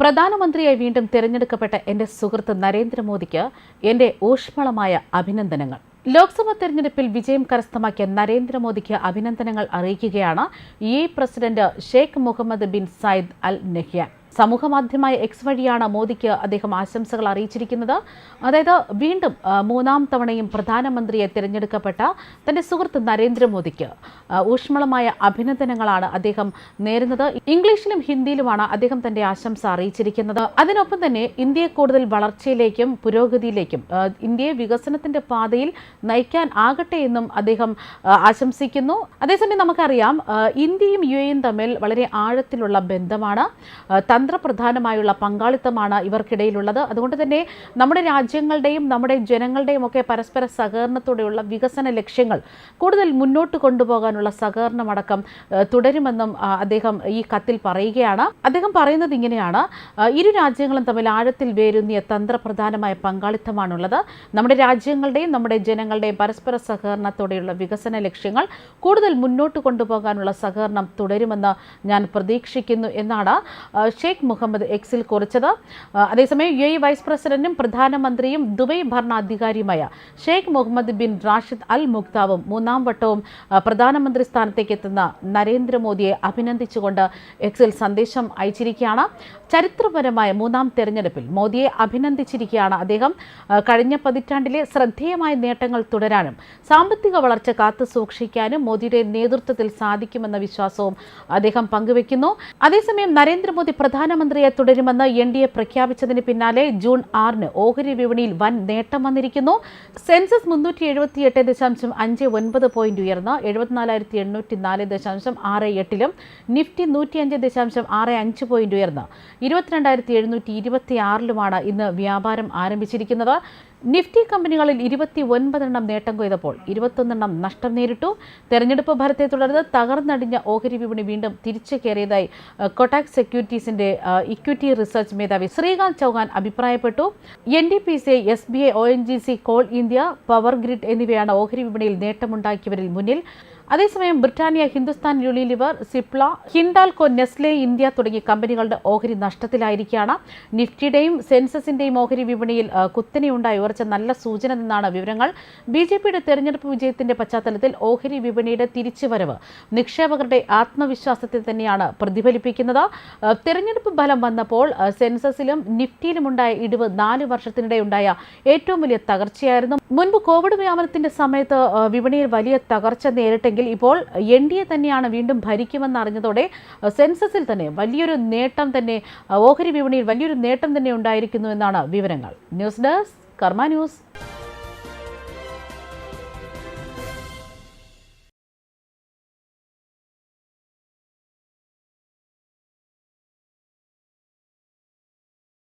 പ്രധാനമന്ത്രിയായി വീണ്ടും തിരഞ്ഞെടുക്കപ്പെട്ട എന്റെ സുഹൃത്ത് നരേന്ദ്രമോദിക്ക് എന്റെ ഊഷ്മളമായ അഭിനന്ദനങ്ങൾ. ലോക്സഭാ തെരഞ്ഞെടുപ്പിൽ വിജയം കരസ്ഥമാക്കിയ നരേന്ദ്രമോദിക്ക് അഭിനന്ദനങ്ങൾ അറിയിക്കുകയാണ് A president Sheikh Mohammed bin Zayed Al Nahyan സമൂഹമാധ്യമമായ X വഴിയാണ് മോദിക്ക് അദ്ദേഹം ആശംസകൾ അറിയിച്ചിരിക്കുന്നത്. അതായത് വീണ്ടും മൂന്നാം തവണയും പ്രധാനമന്ത്രിയെ തിരഞ്ഞെടുക്കപ്പെട്ട തന്റെ സുഹൃത്ത് നരേന്ദ്രമോദിക്ക് ഊഷ്മളമായ അഭിനന്ദനങ്ങളാണ് അദ്ദേഹം നേരുന്നത്. ഇംഗ്ലീഷിലും ഹിന്ദിയിലുമാണ് അദ്ദേഹം തന്റെ ആശംസ അറിയിച്ചിരിക്കുന്നത്. അതിനൊപ്പം തന്നെ ഇന്ത്യയെ കൂടുതൽ വളർച്ചയിലേക്കും പുരോഗതിയിലേക്കും ഇന്ത്യയെ വികസനത്തിന്റെ പാതയിൽ നയിക്കാൻ ആകട്ടെ എന്നും അദ്ദേഹം ആശംസിക്കുന്നു. അതേസമയം നമുക്കറിയാം ഇന്ത്യയും യു എയും തമ്മിൽ വളരെ ആഴത്തിലുള്ള ബന്ധമാണ്. തന്ത്രപ്രധാനമായുള്ള പങ്കാളിത്തമാണ് ഇവർക്കിടയിലുള്ളത്. അതുകൊണ്ട് തന്നെ നമ്മുടെ രാജ്യങ്ങളുടെയും നമ്മുടെ ജനങ്ങളുടെയും ഒക്കെ പരസ്പര സഹകരണത്തോടെയുള്ള വികസന ലക്ഷ്യങ്ങൾ കൂടുതൽ മുന്നോട്ട് കൊണ്ടുപോകാനുള്ള സഹകരണമടക്കം തുടരുമെന്നും അദ്ദേഹം ഈ കത്തിൽ പറയുകയാണ്. അദ്ദേഹം പറയുന്നത് ഇങ്ങനെയാണ്. ഇരു രാജ്യങ്ങളും തമ്മിൽ ആഴത്തിൽ വേരുന്നിയ തന്ത്രപ്രധാനമായ പങ്കാളിത്തമാണുള്ളത്. നമ്മുടെ രാജ്യങ്ങളുടെയും നമ്മുടെ ജനങ്ങളുടെയും പരസ്പര സഹകരണത്തോടെയുള്ള വികസന ലക്ഷ്യങ്ങൾ കൂടുതൽ മുന്നോട്ട് കൊണ്ടുപോകാനുള്ള സഹകരണം തുടരുമെന്ന് ഞാൻ പ്രതീക്ഷിക്കുന്നു എന്നാണ്. ഷെയ്ഖ് മുഹമ്മദ് എക്സിൽ കുറിച്ചത്. അതേസമയം യു എ വൈസ് പ്രസിഡന്റും പ്രധാനമന്ത്രിയും Dubai ഭരണാധികാരിയുമായ Sheikh Mohammed bin Rashid Al മുക്താവും മൂന്നാം വട്ടവും പ്രധാനമന്ത്രി സ്ഥാനത്തേക്ക് എത്തുന്ന നരേന്ദ്രമോദിയെ അഭിനന്ദിച്ചുകൊണ്ട് എക്സിൽ സന്ദേശം അയച്ചിരിക്കുകയാണ്. ചരിത്രപരമായ മൂന്നാം തെരഞ്ഞെടുപ്പിൽ മോദിയെ അഭിനന്ദിച്ചിരിക്കുകയാണ് അദ്ദേഹം. കഴിഞ്ഞ പതിറ്റാണ്ടിലെ ശ്രദ്ധേയമായ നേട്ടങ്ങൾ തുടരാനും സാമ്പത്തിക വളർച്ച കാത്തു സൂക്ഷിക്കാനും മോദിയുടെ നേതൃത്വത്തിൽ സാധിക്കുമെന്ന വിശ്വാസവും അദ്ദേഹം പങ്കുവെക്കുന്നു. അതേസമയം നരേന്ദ്രമോദി പ്രധാനമന്ത്രിയെ തുടരുമെന്ന് എൻ ഡി എ പ്രഖ്യാപിച്ചതിന് പിന്നാലെ ജൂൺ ആറിന് ഓഹരി വിപണിയിൽ വൻ നേട്ടം വന്നിരിക്കുന്നു. സെൻസസ് മുന്നൂറ്റി എഴുപത്തിയെട്ട് ദശാംശം അഞ്ച് ഒൻപത് പോയിന്റ് ഉയർന്ന് എഴുപത്തിനാലായിരത്തി എണ്ണൂറ്റി നാല് ദശാംശം ആറ് എട്ടിലും നിഫ്റ്റി നൂറ്റിയഞ്ച് ദശാംശം ആറ് അഞ്ച് പോയിന്റ് ഉയർന്ന് ഇരുപത്തിരണ്ടായിരത്തി എഴുന്നൂറ്റി ഇരുപത്തി ആറിലുമാണ് ഇന്ന് വ്യാപാരം ആരംഭിച്ചിരിക്കുന്നത്. നിഫ്റ്റി കമ്പനികളിൽ ഇരുപത്തി ഒൻപതെണ്ണം നേട്ടം കൊയ്തപ്പോൾ ഇരുപത്തൊന്നെണ്ണം നഷ്ടം നേരിട്ടു. തെരഞ്ഞെടുപ്പ് ഫലത്തെ തുടർന്ന് തകർന്നടിഞ്ഞ ഓഹരി വിപണി വീണ്ടും തിരിച്ചു കയറിയതായി കൊട്ടാക് സെക്യൂരിറ്റീസിന്റെ ഇക്വിറ്റി റിസർച്ച് മേധാവി ശ്രീകാന്ത് ചൗഹാൻ അഭിപ്രായപ്പെട്ടു. N D P C S B I O N G C coal India power grid എന്നിവയാണ് ഓഹരി വിപണിയിൽ നേട്ടമുണ്ടാക്കിയവരിൽ മുന്നിൽ. അതേസമയം Britannia Hindustan Unilever Cipla Hindalco Nestle India തുടങ്ങിയ കമ്പനികളുടെ ഓഹരി നഷ്ടത്തിലായിരിക്കുകയാണ്. നിഫ്റ്റിയുടെയും സെൻസസിന്റെയും ഓഹരി വിപണിയിൽ കുത്തനെയുണ്ടായി ഉയർച്ച നല്ല സൂചന നിന്നാണ് വിവരങ്ങൾ. ബി ജെ പിയുടെ തെരഞ്ഞെടുപ്പ് വിജയത്തിന്റെ പശ്ചാത്തലത്തിൽ ഓഹരി വിപണിയുടെ തിരിച്ചുവരവ് നിക്ഷേപകരുടെ ആത്മവിശ്വാസത്തെ തന്നെയാണ് പ്രതിഫലിപ്പിക്കുന്നത്. തെരഞ്ഞെടുപ്പ് ഫലം വന്നപ്പോൾ സെൻസസിലും സെൻസസിലും നിഫ്റ്റിയിലുമുണ്ടായ ഇടിവ് നാല് വർഷത്തിനിടെ ഉണ്ടായ ഏറ്റവും വലിയ തകർച്ചയായിരുന്നു. മുൻപ് കോവിഡ് വ്യാപനത്തിന്റെ സമയത്ത് വിപണിയിൽ വലിയ തകർച്ച നേരിട്ടെങ്കിൽ ഇപ്പോൾ എൻ ഡി എ തന്നെയാണ് വീണ്ടും ഭരിക്കുമെന്ന് അറിഞ്ഞതോടെ സെൻസസിൽ തന്നെ വലിയൊരു നേട്ടം തന്നെ ഓഹരി വിപണിയിൽ വലിയൊരു നേട്ടം തന്നെ ഉണ്ടായിരിക്കുന്നു എന്നാണ് വിവരങ്ങൾ. News desk Karma news.